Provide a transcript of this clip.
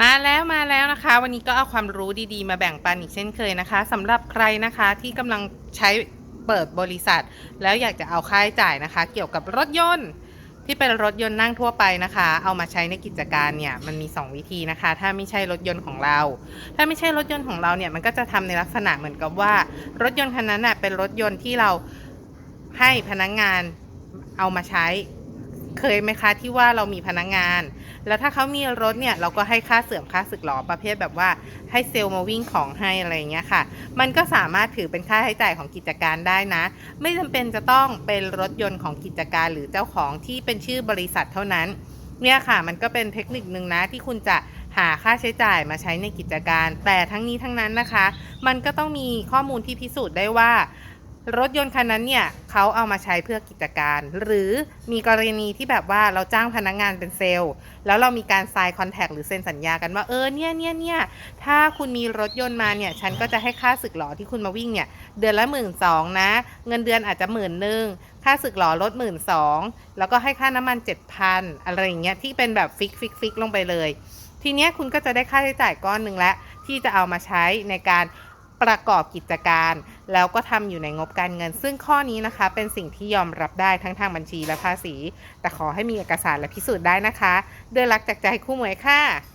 มาแล้วมาแล้วนะคะ วันนี้ก็เอาความรู้ดีๆ มาแบ่งปันอีกเช่นเคยนะคะสำหรับใครนะคะที่กำลังใช้เปิดบริษัท แล้วอยากจะเอาค่าใช้จ่ายนะคะ เกี่ยวกับรถยนต์ ที่เป็นรถยนต์นั่งทั่วไปนะคะ เอามาใช้ในกิจการเนี่ยมันมี 2 วิธีนะคะ ถ้าไม่ใช่รถยนต์ของเรา ถ้าไม่ใช่รถยนต์ของเราเนี่ยมันก็จะทำในลักษณะเหมือนกับว่า รถยนต์คันนั้นน่ะเป็นรถยนต์ที่เราให้พนักงงานเอามาใช้ เคยไหมคะที่ว่าเรามีพนักงาน แล้วถ้าเขามีรถเนี่ยเราก็ให้ค่าเสื่อมค่าสึกหรอประเภทแบบว่าให้เซลล์มาวิ่งของให้อะไรเงี้ยค่ะ มันก็สามารถถือเป็นค่าใช้จ่ายของกิจการได้นะ ไม่จำเป็นจะต้องเป็นรถยนต์ของกิจการหรือเจ้าของที่เป็นชื่อบริษัทเท่านั้น เนี่ยค่ะมันก็เป็นเทคนิคนึงนะที่คุณจะหาค่าใช้จ่ายมาใช้ในกิจการ แต่ทั้งนี้ทั้งนั้นนะคะ มันก็ต้องมีข้อมูลที่พิสูจน์ได้ว่า รถยนต์คันนั้นเนี่ยเขาเอามาใช้เพื่อกิจการ หรือมีกรณีที่แบบว่าเราจ้างพนักงานเป็นเซลล์ แล้วเรามีการ sign contract หรือเซ็นสัญญากันว่าเออเนี่ยเนี่ยเนี่ยถ้าคุณมีรถยนต์มาเนี่ยฉันก็จะให้ค่าสึกหลอที่คุณมาวิ่งเนี่ยเดือนละหมื่นสองนะ เงินเดือนอาจจะหมื่นหนึ่งค่าสึกหลอลดหมื่นสองแล้วก็ให้ค่าน้ำมันเจ็ดพันอะไรอย่างเงี้ยที่เป็นแบบฟิกฟิกฟิกลงไปเลย ทีเนี้ยคุณก็จะได้ค่าใช้จ่ายก้อนหนึ่งแล้วที่จะเอามาใช้ในการ ประกอบกิจการ แล้วก็ทำอยู่ในงบการเงิน ซึ่งข้อนี้นะคะเป็นสิ่งที่ยอมรับได้ทั้งทางบัญชีและภาษี แต่ขอให้มีเอกสารและพิสูจน์ได้นะคะ ด้วยรักจากใจคู่หมวยค่ะ